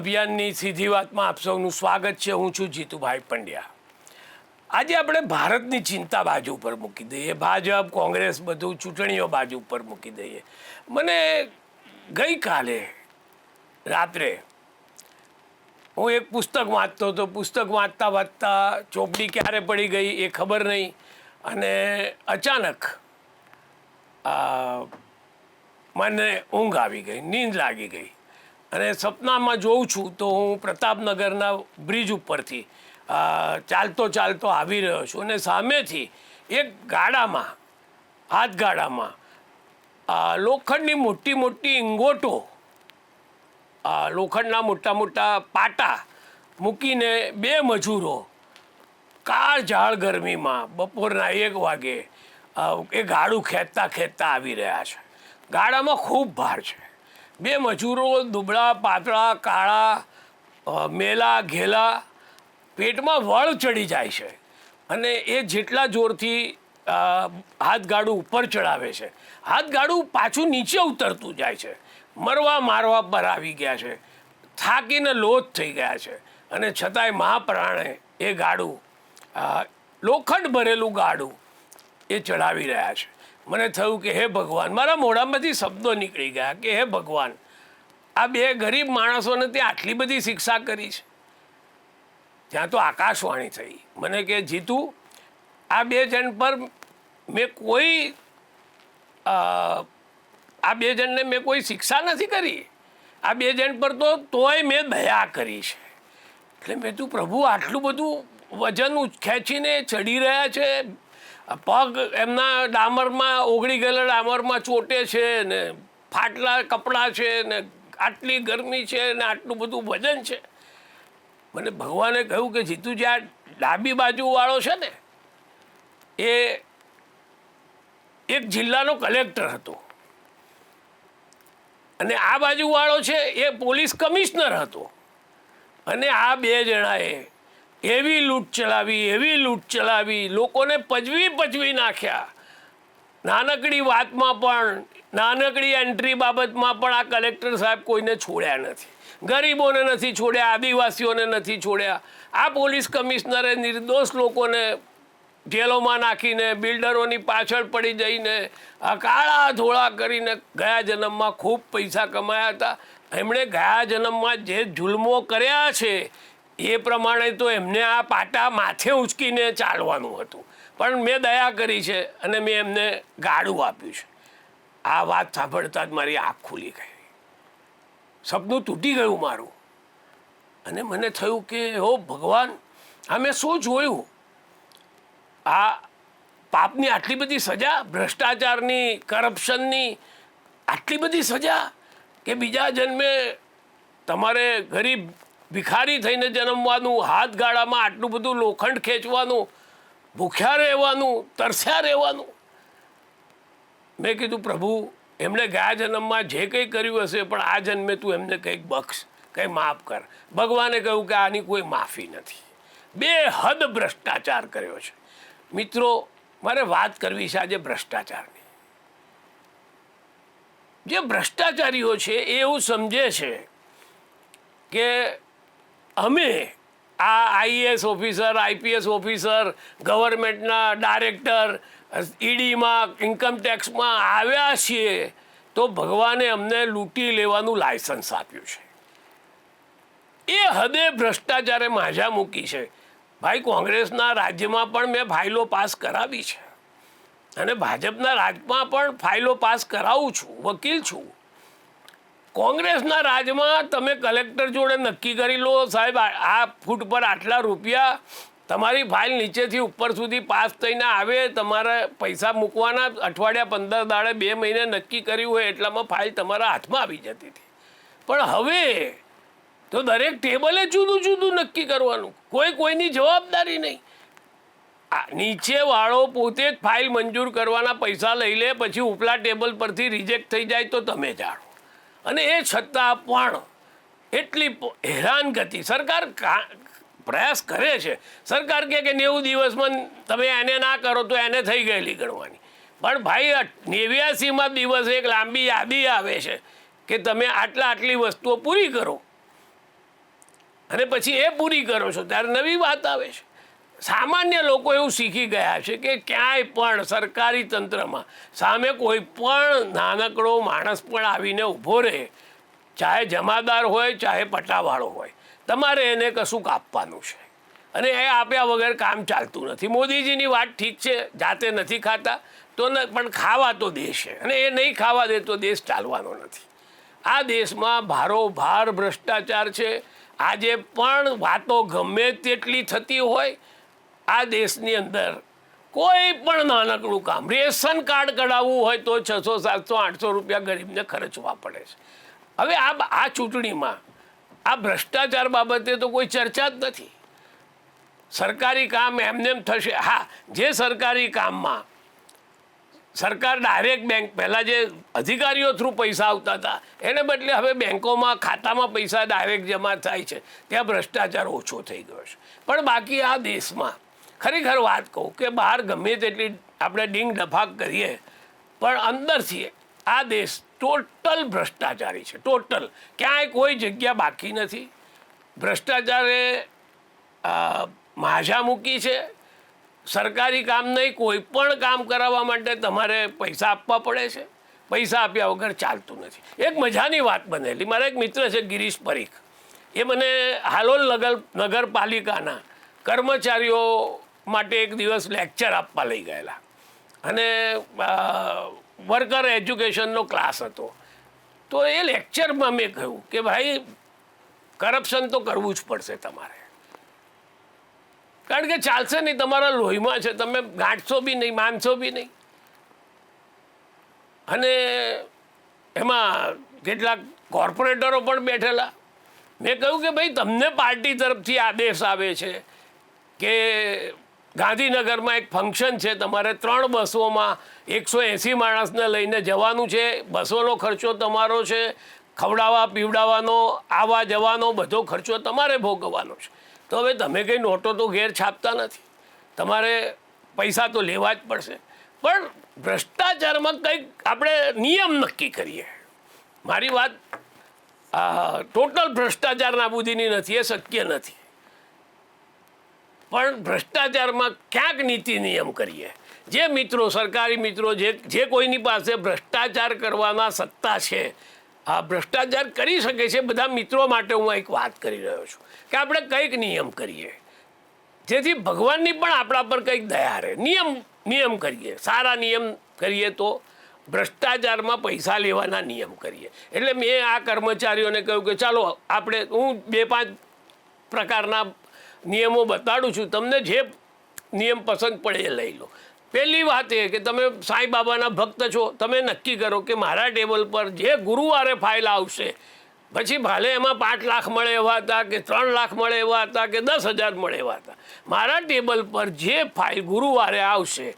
અભિયાનની સીધી વાતમાં આપ સૌનું સ્વાગત છે. હું છું જીતુભાઈ પંડ્યા. આજે આપણે ભારતની ચિંતા બાજુ ઉપર મૂકી દઈએ. ભાજપ, કોંગ્રેસ બધું ચૂંટણીઓ બાજુ ઉપર મૂકી દઈએ. મને ગઈકાલે રાત્રે હું એક પુસ્તક વાંચતો હતો. પુસ્તક વાંચતા વાંચતા ચોપડી ક્યારે પડી ગઈ એ ખબર નહીં. અને અચાનક મને ઊંઘ આવી ગઈ, નીંદ લાગી ગઈ. અને સપનામાં જોઉં છું તો હું પ્રતાપનગરના બ્રિજ ઉપરથી ચાલતો ચાલતો આવી રહ્યો છું અને સામેથી એક ગાડામાં, હાથ ગાડામાં લોખંડની મોટી મોટી ઇંગોટો લોખંડના મોટા મોટા પાટા મૂકીને બે મજૂરો કાળ ઝાળ ગરમીમાં બપોરના એક વાગે એ ગાડું ખેંચતા ખેંચતા આવી રહ્યા છે. ગાડામાં ખૂબ ભાર છે. બે મજૂરો, દુબળા, પાતળા, કાળા મેલા, ઘેલા પેટમાં વળ ચડી જાય છે અને એ જેટલા જોરથી હાથ ગાડું ઉપર ચડાવે છે હાથ ગાડું પાછું નીચે ઉતરતું જાય છે, મરવા મારવા પર આવી ગયા છે, થાકીને લોથ થઈ ગયા છે અને છતાંય મહાપ્રાણે એ ગાડું લોખંડ ભરેલું ગાડું એ ચડાવી રહ્યા છે. મને થયું કે હે ભગવાન, મારા મોઢામાંથી શબ્દો નીકળી ગયા કે હે ભગવાન, આ બે ગરીબ માણસોને ત્યાં આટલી બધી શિક્ષા કરી છે. ત્યાં તો આકાશવાણી થઈ. મને કે, જીતુ, આ બે જણ પર મેં કોઈ આ બે જણને મેં કોઈ શિક્ષા નથી કરી. આ બે જણ પર તો તોય મેં દયા કરી છે. એટલે મેં તું પ્રભુ, આટલું બધું વજન ખેંચીને ચડી રહ્યા છે પગ એમના ડામરમાં ઓગળી ગયેલા ડામરમાં ચોટે છે ને ફાટલા કપડાં છે ને આટલી ગરમી છે ને આટલું બધું વજન છે. મને ભગવાને કહ્યું કે જીતુ જે આ ડાબી બાજુવાળો છે ને, એ એક જિલ્લાનો કલેક્ટર હતો. અને આ બાજુવાળો છે એ પોલીસ કમિશનર હતો. અને આ બે જણાએ એવી લૂંટ ચલાવી, એવી લૂંટ ચલાવી, લોકોને પજવી પજવી નાખ્યા. નાનકડી વાતમાં પણ, નાનકડી એન્ટ્રી બાબતમાં પણ આ કલેક્ટર સાહેબ કોઈને છોડ્યા નથી. ગરીબોને નથી છોડ્યા, આદિવાસીઓને નથી છોડ્યા. આ પોલીસ કમિશનરે નિર્દોષ લોકોને જેલોમાં નાખીને, બિલ્ડરોની પાછળ પડી જઈને કાળા ધોળા કરીને ગયા જન્મમાં ખૂબ પૈસા કમાયા હતા. એમણે ગયા જન્મમાં જે જુલ્મો કર્યા છે એ પ્રમાણે તો એમને આ પાટા માથે ઉંચકીને ચાલવાનું હતું. પણ મેં દયા કરી છે અને મેં એમને ગાડું આપ્યું છે. આ વાત સાંભળતા જ મારી આંખ ખુલી ગઈ. સપનું તૂટી ગયું મારું. અને મને થયું કે, હો ભગવાન, આ મેં શું જોયું? આ પાપની આટલી બધી સજા, ભ્રષ્ટાચારની, કરપ્શનની આટલી બધી સજા, કે બીજા જન્મે તમારે ગરીબ ભિખારી થઈને જન્મવાનું, હાથ ગાળામાં આટલું બધું લોખંડ ખેંચવાનું, ભૂખ્યા રહેવાનું, તરસ્યા રહેવાનું. મેં કીધું, પ્રભુ એમણે ગયા જન્મમાં જે કંઈ કર્યું હશે, પણ આ જન્મે તું એમને કંઈક બક્ષ, કંઈ માફ કર. ભગવાને કહ્યું કે આની કોઈ માફી નથી. બે હદ ભ્રષ્ટાચાર કર્યો છે. મિત્રો, મારે વાત કરવી છે આજે ભ્રષ્ટાચારની. જે ભ્રષ્ટાચારીઓ છે, એ એવું સમજે છે કે અમે આ આઈએએસ ઓફિસર, આઈપીએસ ઓફિસર, ગવર્મેન્ટના ડાયરેક્ટર, ઈડીમાં ઇન્કમટેક્સમાં આવ્યા છીએ, તો ભગવાને અમને લૂંટી લેવાનું લાયસન્સ આપ્યું છે. એ હદે ભ્રષ્ટાચારે માજા મૂકી છે. ભાઈ, કોંગ્રેસના રાજ્યમાં પણ મેં ફાઇલો પાસ કરાવી છે. અને ભાજપના રાજમાં પણ ફાઇલો પાસ કરાવું છું, વકીલ છું. કોંગ્રેસના રાજમાં તમે કલેક્ટર જોડે નક્કી કરી લો સાહેબ, આ ફૂટ પર આટલા રૂપિયા તમારી ફાઇલ નીચેથી ઉપર સુધી પાસ થઈને આવે, તમારે પૈસા મૂકવાના, અઠવાડિયા પંદર દાડે બે મહિને નક્કી કર્યું હોય એટલામાં ફાઇલ તમારા હાથમાં આવી જતી હતી. પણ હવે તો દરેક ટેબલે જુદું જુદું નક્કી કરવાનું. કોઈ કોઈની જવાબદારી નહીં. નીચેવાળો પોતે જ ફાઇલ મંજૂર કરવાના પૈસા લઈ લે, પછી ઉપલા ટેબલ પરથી રિજેક્ટ થઈ જાય તો તમે જાણો. અને એ છતાં પણ એટલી હેરાનગતિ. સરકાર પ્રયાસ કરે છે. સરકાર કહે કે નેવું દિવસમાં તમે એને ના કરો તો એને થઈ ગયેલી ગણવાની. પણ ભાઈ નેવ્યાસીમાં દિવસે એક લાંબી યાદી આવે છે કે તમે આટલા આટલી વસ્તુઓ પૂરી કરો. અને પછી એ પૂરી કરો છો. ત્યારે નવી વાત આવે છે. સામાન્ય લોકો એવું શીખી ગયા છે કે ક્યાંય પણ સરકારી તંત્રમાં સામે કોઈ પણ નાનકડો માણસ પણ આવીને ઊભો રહે, ચાહે જમાદાર હોય, ચાહે પટાવાળો હોય, તમારે એને કશુંક આપવાનું છે. અને એ આપ્યા વગર કામ ચાલતું નથી. મોદીજીની વાત ઠીક છે, જાતે નથી ખાતા, તો ન, પણ ખાવા તો દેશ છે. અને એ નહીં ખાવા દે તો દેશ ચાલવાનો નથી. આ દેશમાં ભારોભાર ભ્રષ્ટાચાર છે. આજે પણ વાતો ગમે તેટલી થતી હોય આ દેશની અંદર કોઈ પણ નાનકડું કામ, રેશન કાર્ડ કઢાવવું હોય તો છસો, સાતસો, આઠસો રૂપિયા ગરીબને ખર્ચવા પડે છે. હવે આ આ ચૂંટણીમાં આ ભ્રષ્ટાચાર બાબતે તો કોઈ ચર્ચા જ નથી. સરકારી કામ એમને થશે. હા, જે સરકારી કામમાં સરકાર ડાયરેક્ટ બેંક, પહેલાં જે અધિકારીઓ થ્રુ પૈસા આવતા હતા, એને બદલે હવે બેંકોમાં ખાતામાં પૈસા ડાયરેક્ટ જમા થાય છે. ત્યાં ભ્રષ્ટાચાર ઓછો થઈ ગયો છે. પણ બાકી આ દેશમાં ખરેખર વાત કહું કે બહાર ગમે તેટલી આપણે ડીંગ ડફાક કરીએ, પણ અંદરથી આ દેશ ટોટલ ભ્રષ્ટાચારી છે, ટોટલ. ક્યાંય કોઈ જગ્યા બાકી નથી. ભ્રષ્ટાચારે માઝા મૂકી છે. સરકારી કામ નહીં, કોઈ પણ કામ કરાવવા માટે તમારે પૈસા આપવા પડે છે. પૈસા આપ્યા વગર ચાલતું નથી. એક મજાની વાત બનેલી. મારા એક મિત્ર છે, ગિરીશ પરીખ. એ મને હાલોલ નગર, નગરપાલિકાના કર્મચારીઓ માટે એક દિવસ લેક્ચર આપવા લઈ ગયેલા. અને વર્કર એજ્યુકેશનનો ક્લાસ હતો. તો એ લેક્ચરમાં મેં કહ્યું કે ભાઈ કરપ્શન તો કરવું જ પડશે તમારે. કારણ કે ચાલશે નહીં, તમારા લોહીમાં છે, તમે ગાંઠશો બી નહીં, માનશો બી નહીં. અને એમાં કેટલાક કોર્પોરેટરો પણ બેઠેલા. મેં કહ્યું કે ભાઈ, તમને પાર્ટી તરફથી આદેશ આવે છે કે ગાંધીનગરમાં એક ફંક્શન છે. તમારે ત્રણ બસોમાં એકસો એંસી માણસને લઈને જવાનું છે. બસોનો ખર્ચો તમારો છે. ખવડાવવા, પીવડાવવાનો, આવવા જવાનો બધો ખર્ચો તમારે ભોગવવાનો છે. તો હવે તમે કંઈ નોટો તો ઘેર છાપતા નથી. તમારે પૈસા તો લેવા જ પડશે. પણ ભ્રષ્ટાચારમાં કંઈક આપણે નિયમ નક્કી કરીએ. મારી વાત ટોટલ ભ્રષ્ટાચાર નાબૂદીની નથી, એ શક્ય નથી. પણ ભ્રષ્ટાચારમાં ક્યાંક નીતિ નિયમ કરીએ? જે મિત્રો, સરકારી મિત્રો, જે જે કોઈની પાસે ભ્રષ્ટાચાર કરવાના સત્તા છે, આ ભ્રષ્ટાચાર કરી શકે છે બધા મિત્રો માટે હું એક વાત કરી રહ્યો છું કે આપણે કંઈક નિયમ કરીએ. જેથી ભગવાનની પણ આપણા પર કંઈક દયા રહે. નિયમ નિયમ કરીએ. સારા નિયમ કરીએ તો ભ્રષ્ટાચારમાં પૈસા લેવાના નિયમ કરીએ. એટલે મેં આ કર્મચારીઓને કહ્યું કે ચાલો, આપણે હું બે પાંચ પ્રકારના નિયમો બતાડું છું. તમને જે નિયમ પસંદ પડે એ લઈ લો. પહેલી વાત એ કે તમે સાંઈ બાબાના ભક્ત છો, તમે નક્કી કરો કે મારા ટેબલ પર જે ગુરુવારે ફાઇલ આવશે, પછી ભલે એમાં પાંચ લાખ મળે એવા હતા કે ત્રણ લાખ મળે એવા હતા કે દસ હજાર મળે એવા હતા, મારા ટેબલ પર જે ફાઇલ ગુરુવારે આવશે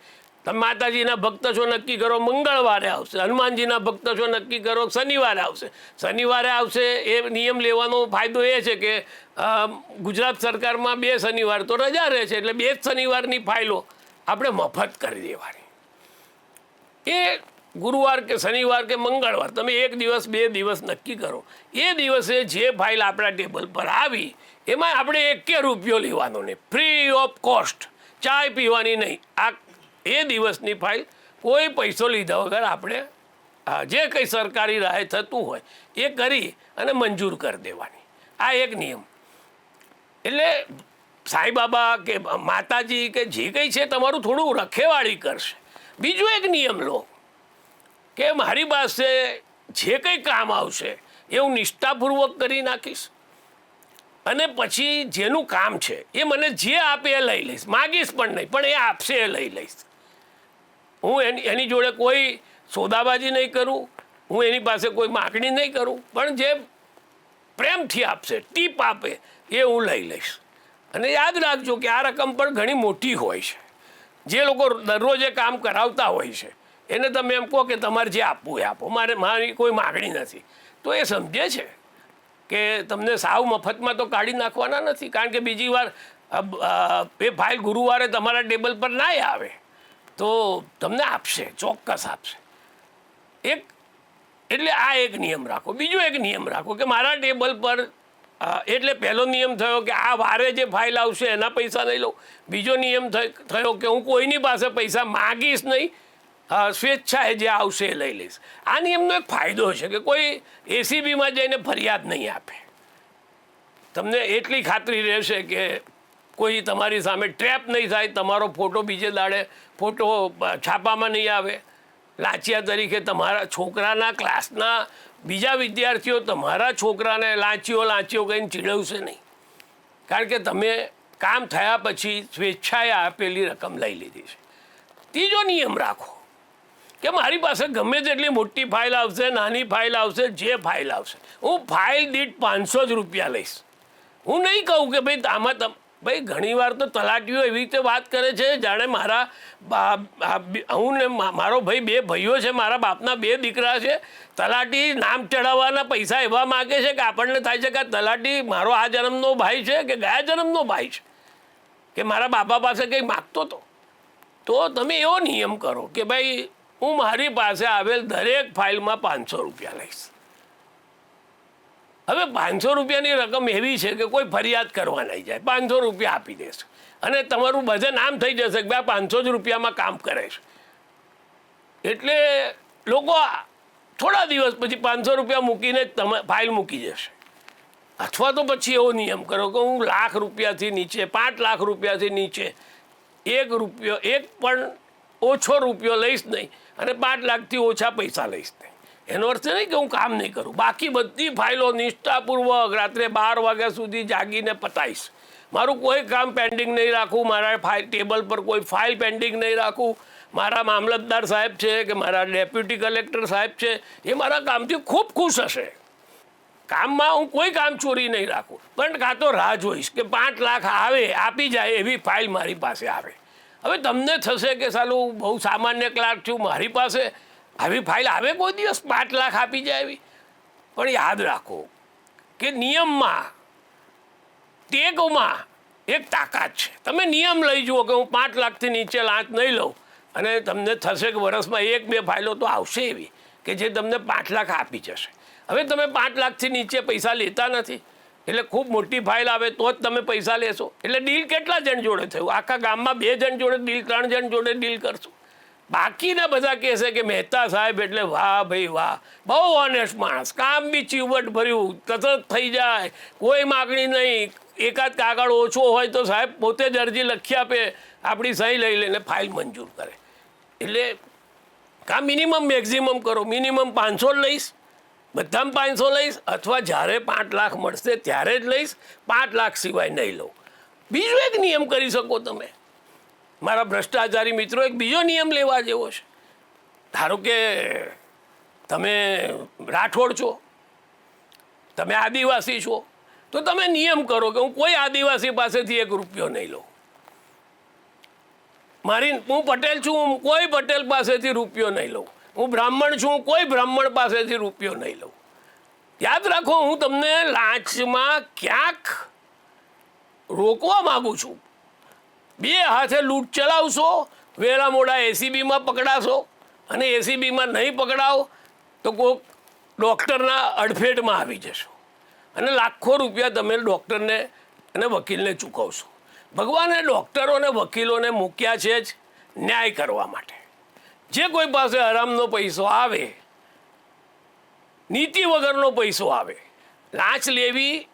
તમે માતાજીના ભક્ત છો, નક્કી કરો મંગળવારે આવશે, હનુમાનજીના ભક્ત છો, નક્કી કરો શનિવારે આવશે. શનિવારે આવશે એ નિયમ લેવાનો ફાયદો એ છે કે ગુજરાત સરકારમાં બે શનિવાર તો રજા રહે છે, એટલે બે જ શનિવારની ફાઇલો આપણે મફત કરી દેવાની. એ ગુરુવાર કે શનિવાર કે મંગળવાર, તમે એક દિવસ, બે દિવસ નક્કી કરો. એ દિવસે જે ફાઇલ આપણા ટેબલ પર આવી, એમાં આપણે એકે રૂપિયો લેવાનો નહીં. Free of cost. ચાય પીવાની નહીં. આ એ દિવસની ફાઇલ કોઈ પૈસો લીધા વગર આપણે જે કંઈ સરકારી રાહે થતું હોય એ કરી અને મંજૂર કરી દેવાની. આ એક નિયમ. એટલે સાંઈબાબા કે માતાજી કે જે કંઈ છે તમારું થોડું રખેવાળી કરશે. બીજો એક નિયમ લો, કે મારી પાસે જે કંઈ કામ આવશે એ હું નિષ્ઠાપૂર્વક કરી નાખીશ. અને પછી જેનું કામ છે એ મને જે આપે એ લઈ લઈશ. માગીશ પણ નહીં, પણ એ આપશે એ લઈ લઈશ. હું એની એની જોડે કોઈ સોદાબાજી નહીં કરું, હું એની પાસે કોઈ માગણી નહીં કરું, પણ જે પ્રેમથી આપશે, ટીપ આપે, એ હું લઈ લઈશ. અને યાદ રાખજો કે આ રકમ પણ ઘણી મોટી હોય છે. જે લોકો દરરોજ એ કામ કરાવતા હોય છે, એને તમે એમ કહો કે તમારે જે આપવું એ આપો, મારે મારી કોઈ માગણી નથી. તો એ સમજે છે કે તમને સાવ મફતમાં તો કાઢી નાખવાના નથી, કારણ કે બીજી વાર એ ફાઇલ ગુરુવારે તમારા ટેબલ પર ના આવે. તો તમને આપશે, ચોક્કસ આપશે. એક, એટલે આ એક નિયમ રાખો. બીજો એક નિયમ રાખો કે મારા ટેબલ પર એટલે પહેલો નિયમ થયો કે આ વારે જે ફાઇલ આવશે એના પૈસા નહીં લઉં. બીજો નિયમ થયો કે હું કોઈની પાસે પૈસા માગીશ નહીં સ્વેચ્છાએ જે આવશે એ લઈ લઈશ. આ નિયમનો એક ફાયદો છે કે કોઈ એસીબીમાં જઈને ફરિયાદ નહીં આપે. તમને એટલી ખાતરી રહેશે કે કોઈ તમારી સામે ટ્રેપ નહીં થાય, તમારો ફોટો બીજે દાડે ફોટો છાપામાં નહીં આવે. લાંચિયા તરીકે તમારા છોકરાના ક્લાસના બીજા વિદ્યાર્થીઓ તમારા છોકરાને લાંચીઓ લાંચીઓ કહીને ચીડવશે નહીં. કારણ કે તમે કામ થયા પછી સ્વેચ્છાએ આપેલી રકમ લઈ લીધી છે. ત્રીજો નિયમ રાખો કે મારી પાસે ગમે તેટલી મોટી ફાઇલ આવશે, નાની ફાઇલ આવશે, જે ફાઇલ આવશે. હું ફાઇલ દીઠ પાંચસો જ રૂપિયા લઈશ. હું નહીં કહું કે ભાઈ આમાં ભાઈ, ઘણીવાર તો તલાટીઓ એવી રીતે વાત કરે છે, જાણે મારા હું ને મારો ભાઈ બે ભાઈઓ છે, મારા બાપના બે દીકરા છે. તલાટી નામ ચડાવવાના પૈસા એવા માગે છે કે આપણને થાય છે કે આ તલાટી મારો આ જન્મનો ભાઈ છે કે ગયા જન્મનો ભાઈ છે. કે મારા બાપા પાસે કંઈ માગતો હતો તો તમે એવો નિયમ કરો કે ભાઈ, હું મારી પાસે આવેલ દરેક ફાઇલમાં પાંચસો રૂપિયા લઈશ. હવે પાંચસો રૂપિયાની રકમ એવી છે કે કોઈ ફરિયાદ કરવા નહીં જાય. પાંચસો રૂપિયા આપી દેશે. અને તમારું બધે નામ થઈ જશે કે ભાઈ પાંચસો જ રૂપિયામાં કામ કરે છે. એટલે લોકો થોડા દિવસ પછી પાંચસો રૂપિયા મૂકીને તમે ફાઇલ મૂકી જશે અથવા તો પછી એવો નિયમ કરો કે હું લાખ રૂપિયાથી નીચે, પાંચ લાખ રૂપિયાથી નીચે, એક રૂપિયો, એક પણ ઓછો રૂપિયો લઈશ નહીં અને પાંચ લાખથી ઓછા પૈસા લઈશ નહીં. એનો અર્થ નહીં કે હું કામ નહીં કરું. બાકી બધી ફાઇલો નિષ્ઠાપૂર્વક રાત્રે બાર વાગ્યા સુધી જાગીને પતાવીશ મારું કોઈ કામ પેન્ડિંગ નહીં રાખું, મારા ફાઇલ ટેબલ પર કોઈ ફાઇલ પેન્ડિંગ નહીં રાખું. મારા મામલતદાર સાહેબ છે કે મારા ડેપ્યુટી કલેક્ટર સાહેબ છે, એ મારા કામથી ખૂબ ખુશ હશે. કામમાં હું કોઈ કામ ચોરી નહીં રાખું. પણ કાં તો રાહ જોઈશ કે પાંચ લાખ આવે, આપી જાય એવી ફાઇલ મારી પાસે આવે. હવે તમને થશે કે સાલું બહુ સામાન્ય ક્લાર્ક છું મારી પાસે આવી ફાઇલ આવે કોઈ દિવસ? પાંચ લાખ આપી જાય એવી. પણ યાદ રાખો કે નિયમમાં, ટેગમાં એક તાકાત છે. તમે નિયમ લઈ જુઓ કે હું પાંચ લાખથી નીચે લાંચ નહીં લઉં. અને તમને થશે કે વર્ષમાં એક બે ફાઇલો તો આવશે એવી કે જે તમને પાંચ લાખ આપી જશે. હવે તમે પાંચ લાખથી નીચે પૈસા લેતા નથી. એટલે ખૂબ મોટી ફાઇલ આવે તો જ તમે પૈસા લેશો. એટલે ડીલ કેટલા જણ જોડે થયું? આખા ગામમાં બે જણ જોડે ડીલ, ત્રણ જણ જોડે ડીલ કરશો? બાકીના બધા કહેશે કે મહેતા સાહેબ એટલે વાહ ભાઈ વાહ. બહુ ઓનેસ્ટ માણસ. કામ બી ચીવટ ભર્યું તરત થઈ જાય, કોઈ માગણી નહીં. એકાદ કાગળ ઓછો હોય તો સાહેબ પોતે જ અરજી લખી આપે, આપણી સહી લઈ લઈને ફાઇલ મંજૂર કરે. એટલે કા મિનિમમ મેક્ઝિમમ કરો? મિનિમમ પાંચસો લઈશ? બધામાં પાંચસો લઈશ? અથવા જ્યારે પાંચ લાખ મળશે ત્યારે જ લઈશ? પાંચ લાખ સિવાય નહીં લઉં. બીજો એક નિયમ કરી શકો તમે. મારા ભ્રષ્ટાચારી મિત્રો એક બીજો નિયમ લેવા જેવો છે. ધારો કે તમે રાઠોડ છો, તમે આદિવાસી છો, તો તમે નિયમ કરો કે હું કોઈ આદિવાસી પાસેથી એક રૂપિયો નહીં લઉં. મારી હું પટેલ છું, હું કોઈ પટેલ પાસેથી રૂપિયો નહીં લઉં. હું બ્રાહ્મણ છું કોઈ બ્રાહ્મણ પાસેથી રૂપિયો નહીં લઉં. યાદ રાખો, હું તમને લાંચમાં ક્યાંક રોકવા માગું છું. બે હાથે લૂંટ ચલાવશો વેરા મોડા એસીબીમાં પકડાશો અને એસીબીમાં નહીં પકડાવો તો કોઈક ડૉક્ટરના અડફેટમાં આવી જશો. અને લાખો રૂપિયા તમે ડૉક્ટરને અને વકીલને ચૂકવશો. ભગવાને ડૉક્ટરોને વકીલોને મૂક્યા છે જ ન્યાય કરવા માટે. જે કોઈ પાસે આરામનો પૈસો આવે, નીતિ વગરનો પૈસો આવે, લાંચ લેવી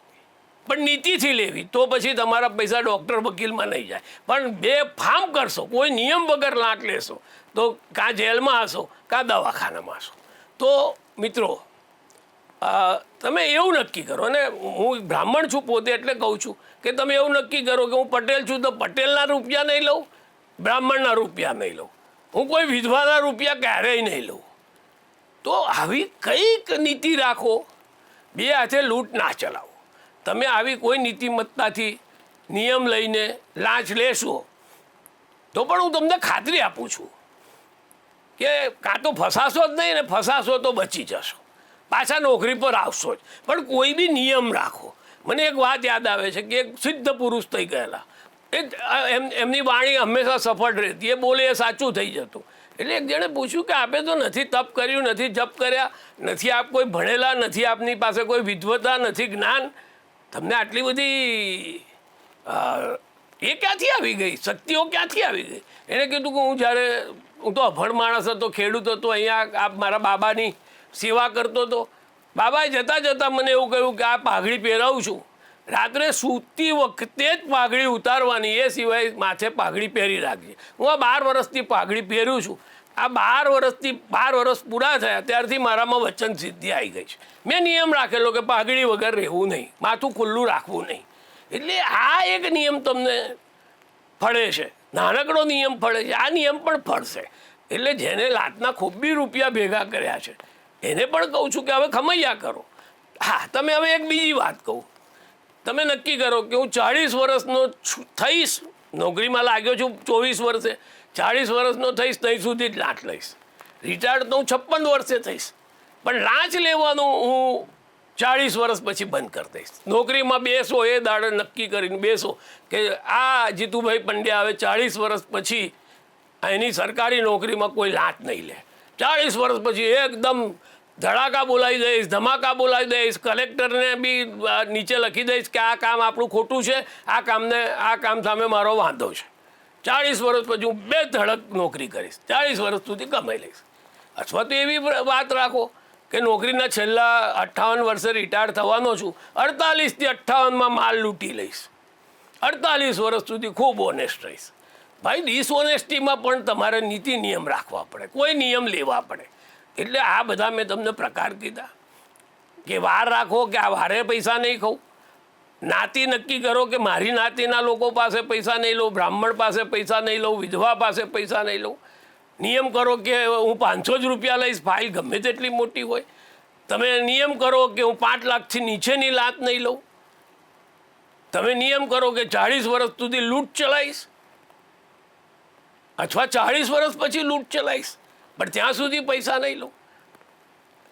પણ નીતિથી લેવી, તો પછી તમારા પૈસા ડૉક્ટર વકીલમાં નહીં જાય. પણ બે ફાર્મ કરશો, કોઈ નિયમ વગર લાંચ લેશો, તો કાં જેલમાં હશો, કાં દવાખાનામાં હશો. તો મિત્રો તમે એવું નક્કી કરો, અને હું બ્રાહ્મણ છું પોતે એટલે કહું છું કે તમે એવું નક્કી કરો કે હું પટેલ છું તો પટેલના રૂપિયા નહીં લઉં, બ્રાહ્મણના રૂપિયા નહીં લઉં. હું કોઈ વિધવાના રૂપિયા ક્યારેય નહીં લઉં. તો આવી કંઈક નીતિ રાખો, બે હાથે લૂંટ ના ચલાવો. તમે આવી કોઈ નીતિમત્તાથી નિયમ લઈને લાંચ લેશો, તો પણ હું તમને ખાતરી આપું છું કે કાં તો ફસાશો જ નહીં ને ફસાશો તો બચી જશો. પાછા નોકરી પર આવશો જ. પણ કોઈ બી નિયમ રાખો. મને એક વાત યાદ આવે છે કે એક સિદ્ધ પુરુષ થઈ ગયેલા. એ એમ, એમની વાણી હંમેશા સફળ રહેતી. એ બોલે એ સાચું થઈ જતું. એટલે એક જણે પૂછ્યું કે આપે તો નથી તપ કર્યું, નથી જપ કર્યા? નથી આપ કોઈ ભણેલા? નથી આપની પાસે કોઈ વિદ્વતા નથી જ્ઞાન? તમને આટલી બધી એ ક્યાંથી આવી ગઈ? શક્તિઓ ક્યાંથી આવી ગઈ? એણે કીધું કે હું જ્યારે, હું તો અભણ માણસ હતો, ખેડૂત હતો, અહીંયા આ મારા બાબાની સેવા કરતો હતો. બાબાએ જતાં જતાં મને એવું કહ્યું કે આ પાઘડી પહેરાવું છું. રાત્રે સૂતી વખતે જ પાઘડી ઉતારવાની, એ સિવાય માથે પાઘડી પહેરી રાખજે. હું આ બાર વર્ષથી પાઘડી પહેરું છું. આ બાર વર્ષથી, બાર વર્ષ પૂરા થયા, ત્યારથી મારામાં વચન સિદ્ધિ આવી ગઈ છે. મેં નિયમ રાખેલો કે પાઘડી વગર રહેવું નહીં, માથું ખુલ્લું રાખવું નહીં. એટલે આ એક નિયમ તમને ફળે છે. નાનકડો નિયમ ફળે છે. આ નિયમ પણ ફળશે. એટલે જેને લાતના ખૂબી રૂપિયા ભેગા કર્યા છે, એને પણ કહું છું કે હવે ખમૈયા કરો. હા, તમે હવે એક બીજી વાત કહું. તમે નક્કી કરો કે હું ચાળીસ વર્ષનો થઈશ, નોકરીમાં લાગ્યો છું ચોવીસ વર્ષે. ચાળીસ વર્ષનો થઈશ ત્યાં સુધી જ લાંચ લઈશ. રિટાયર્ડ તો હું છપ્પન વર્ષે થઈશ. પણ લાંચ લેવાનું હું ચાળીસ વર્ષ પછી બંધ કરી દઈશ. નોકરીમાં બેસો, એ દાડે નક્કી કરીને બેસો કે આ જીતુભાઈ પંડ્યા હવે ચાળીસ વર્ષ પછી એની સરકારી નોકરીમાં કોઈ લાંચ નહીં લે. ચાળીસ વર્ષ પછી એકદમ ધડાકા બોલાવી દઈશ, ધમાકા બોલાવી દઈશ, કલેક્ટરને બી નીચે લખી દઈશ કે આ કામ આપણું ખોટું છે, આ કામને, આ કામ સામે મારો વાંધો છે. ચાળીસ વર્ષ પછી હું બે ધડક નોકરી કરીશ. ચાળીસ વર્ષ સુધી કમાઈ લઈશ. અથવા તો એવી વાત રાખો કે નોકરીના છેલ્લા અઠ્ઠાવન વર્ષે રિટાયર થવાનો છું અડતાલીસથી અઠ્ઠાવનમાં માલ લૂંટી લઈશ. અડતાલીસ વર્ષ સુધી ખૂબ ઓનેસ્ટ રહીશ. ભાઈ ડિસઓનેસ્ટીમાં પણ તમારે નીતિ નિયમ રાખવા પડે. કોઈ નિયમ લેવા પડે. એટલે આ બધા મેં તમને પ્રકાર કીધા. કે વાર રાખો કે આ વારે પૈસા નહીં ખાઉં. નાતી નક્કી કરો કે મારી નાતીના લોકો પાસે પૈસા નહીં લઉં, બ્રાહ્મણ પાસે પૈસા નહીં લઉં, વિધવા પાસે પૈસા નહીં લઉં. નિયમ કરો કે હું પાંચસો જ રૂપિયા લઈશ, ફાઇલ ગમે તેટલી મોટી હોય. તમે નિયમ કરો કે હું પાંચ લાખથી નીચેની લાત નહીં લઉં. તમે નિયમ કરો કે ચાળીસ વર્ષ સુધી લૂંટ ચલાવીશ. અથવા ચાળીસ વર્ષ પછી લૂંટ ચલાવીશ. પણ ત્યાં સુધી પૈસા નહીં લઉં.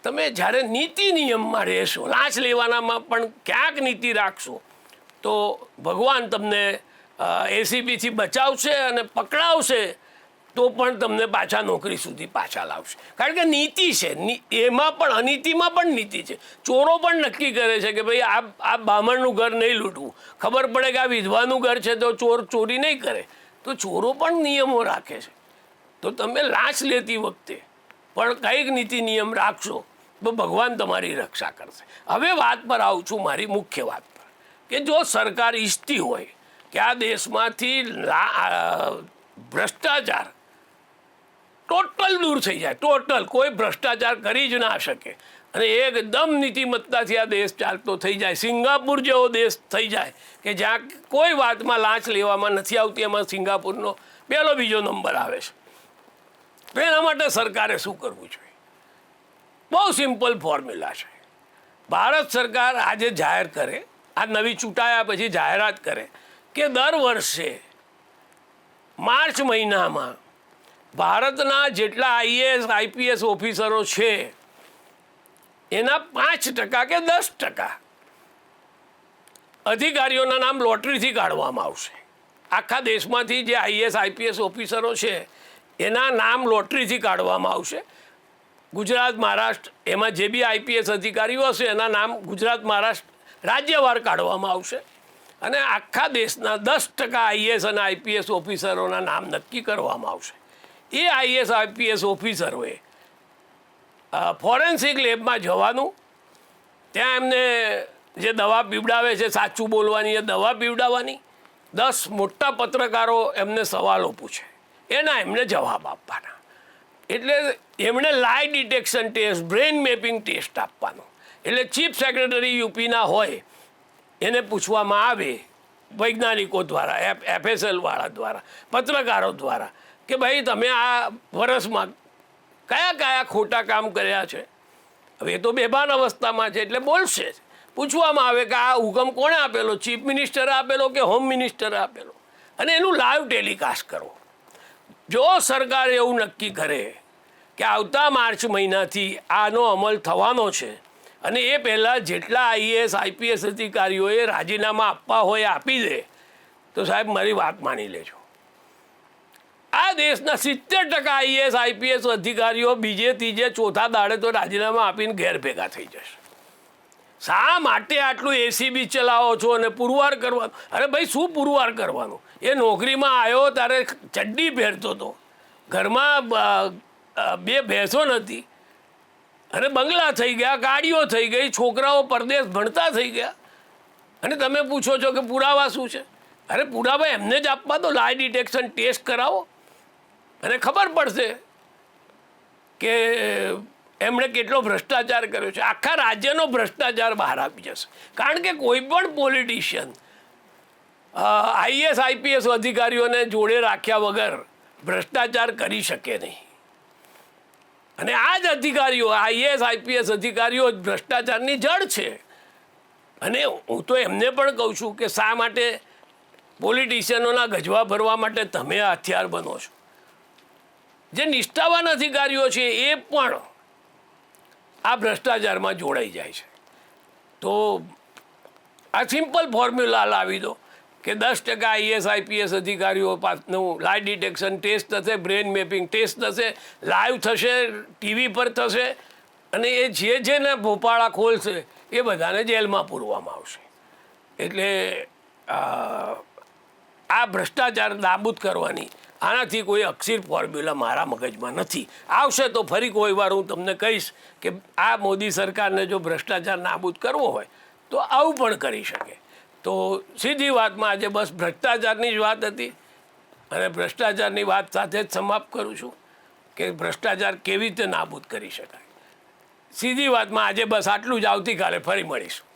તમે જ્યારે નીતિ નિયમમાં રહેશો લાંચ લેવાનામાં પણ ક્યાંક નીતિ રાખશો, તો ભગવાન તમને એસીબીથી બચાવશે અને પકડાવશે, તો પણ તમને પાછા નોકરી સુધી પાછા લાવશે. કારણ કે નીતિ છે એમાં પણ, અનીતિમાં પણ નીતિ છે. ચોરો પણ નક્કી કરે છે કે ભાઈ આ આ બામણનું ઘર નહીં લૂંટવું. ખબર પડે કે આ વિધવાનું ઘર છે તો ચોર ચોરી નહીં કરે. તો ચોરો પણ નિયમો રાખે છે. તો તમે લાંચ લેતી વખતે પણ કંઈક નીતિ નિયમ રાખશો તો ભગવાન તમારી રક્ષા કરશે. હવે વાત પર આવું છું મારી મુખ્ય વાત પર. કે જો સરકાર ઈચ્છતી હોય કે આ દેશમાંથી ભ્રષ્ટાચાર ટોટલ દૂર થઈ જાય, ટોટલ કોઈ ભ્રષ્ટાચાર કરી જ ના શકે. અને એકદમ નીતિમત્તાથી આ દેશ ચાલતો થઈ જાય, સિંગાપુર જેવો દેશ થઈ જાય કે જ્યાં કોઈ વાતમાં લાંચ લેવામાં નથી આવતી, એમાં સિંગાપુરનો પહેલો બીજો નંબર આવે છે. એના માટે સરકારે શું કરવું જોઈએ? બહુ સિમ્પલ ફોર્મ્યુલા છે. ભારત સરકાર આજે જાહેર કરે, આ નવી ચૂંટાયા પછી જાહેરાત કરે કે દર વર્ષે માર્ચ મહિનામાં ભારતના જેટલા આઈએએસ, આઈપીએસ ઓફિસરો છે, એના પાંચ ટકા કે દસ ટકા અધિકારીઓના નામ લોટરીથી કાઢવામાં આવશે. આખા દેશમાંથી જે આઈએસ આઈપીએસ ઓફિસરો છે એના નામ લોટરીથી કાઢવામાં આવશે. ગુજરાત, મહારાષ્ટ્ર, એમાં જે બી આઈપીએસ અધિકારીઓ હશે, એના નામ ગુજરાત, મહારાષ્ટ્ર રાજ્યવાર કાઢવામાં આવશે. અને આખા દેશના દસ ટકા આઈએસ અને આઈપીએસ ઓફિસરોના નામ નક્કી કરવામાં આવશે. એ આઈએસ આઈપીએસ ઓફિસરોએ ફોરેન્સિક લેબમાં જવાનું. ત્યાં એમને જે દવા પીવડાવે છે, સાચું બોલવાની એ દવા પીવડાવવાની. દસ મોટા પત્રકારો એમને સવાલો પૂછે. એના એમને જવાબ આપવાના. એટલે એમણે lie detection test brain mapping test આપવાનો. એટલે ચીફ સેક્રેટરી યુપીના હોય, એને પૂછવામાં આવે વૈજ્ઞાનિકો દ્વારા એફએસએલવાળા દ્વારા, પત્રકારો દ્વારા, કે ભાઈ તમે આ વર્ષમાં કયા કયા ખોટા કામ કર્યા છે? હવે એ તો બેભાન અવસ્થામાં છે, એટલે બોલશે જ. પૂછવામાં આવે કે આ હુકમ કોણે આપેલો? ચીફ મિનિસ્ટરે આપેલો કે હોમ મિનિસ્ટરે આપેલો? અને એનું લાઈવ ટેલિકાસ્ટ કરો. જો સરકાર એવું નક્કી કરે કે આવતા માર્ચ મહિનાથી આનો અમલ થવાનો છે અને એ પહેલાં જેટલા આઈએએસ, આઈપીએસ અધિકારીઓએ રાજીનામા આપવા હોય, આપી દે, તો સાહેબ મારી વાત માની લેજો. આ દેશના સિત્તેર ટકા આઈએએસ, આઈપીએસ અધિકારીઓ બીજે, ત્રીજે, ચોથા દાડે તો રાજીનામા આપીને ઘેર ભેગા થઈ જશે. શા માટે આટલું એસીબી ચલાવો છો અને પુરવાર કરવાનો અરે ભાઈ, શું પુરવાર કરવાનો? એ નોકરીમાં આવ્યો ત્યારે ચડ્ડી પહેરતો હતો ઘરમાં બે ભેંસો નથી અને બંગલા થઈ ગયા, ગાડીઓ થઈ ગઈ, છોકરાઓ પરદેશ ભણતા થઈ ગયા. અને તમે પૂછો છો કે પુરાવા શું છે? અરે પુરાવા એમને જ આપવા દો લાઈ ડિટેક્શન ટેસ્ટ કરાવો. અને ખબર પડશે કે એમણે કેટલો ભ્રષ્ટાચાર કર્યો છે. આખા રાજ્યનો ભ્રષ્ટાચાર બહાર આવી જશે. કારણ કે કોઈ પણ પોલિટિશિયન આઈએસ આઈપીએસ અધિકારીઓને જોડે રાખ્યા વગર ભ્રષ્ટાચાર કરી શકે નહીં. અને આ જ અધિકારીઓ આઈએસ આઈપીએસ અધિકારીઓ જ ભ્રષ્ટાચારની જડ છે. અને હું તો એમને પણ કહું છું કે શા માટે પોલિટિશિયનોના ગજવા ભરવા માટે તમે હથિયાર બનો છો? જે નિષ્ઠાવાન અધિકારીઓ છે એ પણ આ ભ્રષ્ટાચારમાં જોડાઈ જાય છે. તો આ સિમ્પલ ફોર્મ્યુલા લાવી દો કે દસ ટકા આઈએસ આઈપીએસ અધિકારીઓ પાસનું લાઈવ ડિટેક્શન ટેસ્ટ થશે બ્રેન મેપિંગ ટેસ્ટ થશે લાઈવ થશે, ટીવી પર થશે અને એ જે જેને ભોપાળા ખોલશે એ બધાને જેલમાં પૂરવામાં આવશે. એટલે આ ભ્રષ્ટાચાર નાબૂદ કરવાની આનાથી કોઈ અક્ષીર ફોર્મ્યુલા મારા મગજમાં નથી. આવશે તો ફરી કોઈ વાર હું તમને કહીશ કે આ મોદી સરકારને જો ભ્રષ્ટાચાર નાબૂદ કરવો હોય, તો આવું પણ કરી શકે. તો સીધી વાતમાં આજે બસ ભ્રષ્ટાચારની જ વાત હતી. અને ભ્રષ્ટાચારની વાત સાથે જ સમાપ્ત કરું છું કે ભ્રષ્ટાચાર કેવી રીતે નાબૂદ કરી શકાય. સીધી વાતમાં આજે બસ આટલું જ. આવતીકાલે ફરી મળીશું.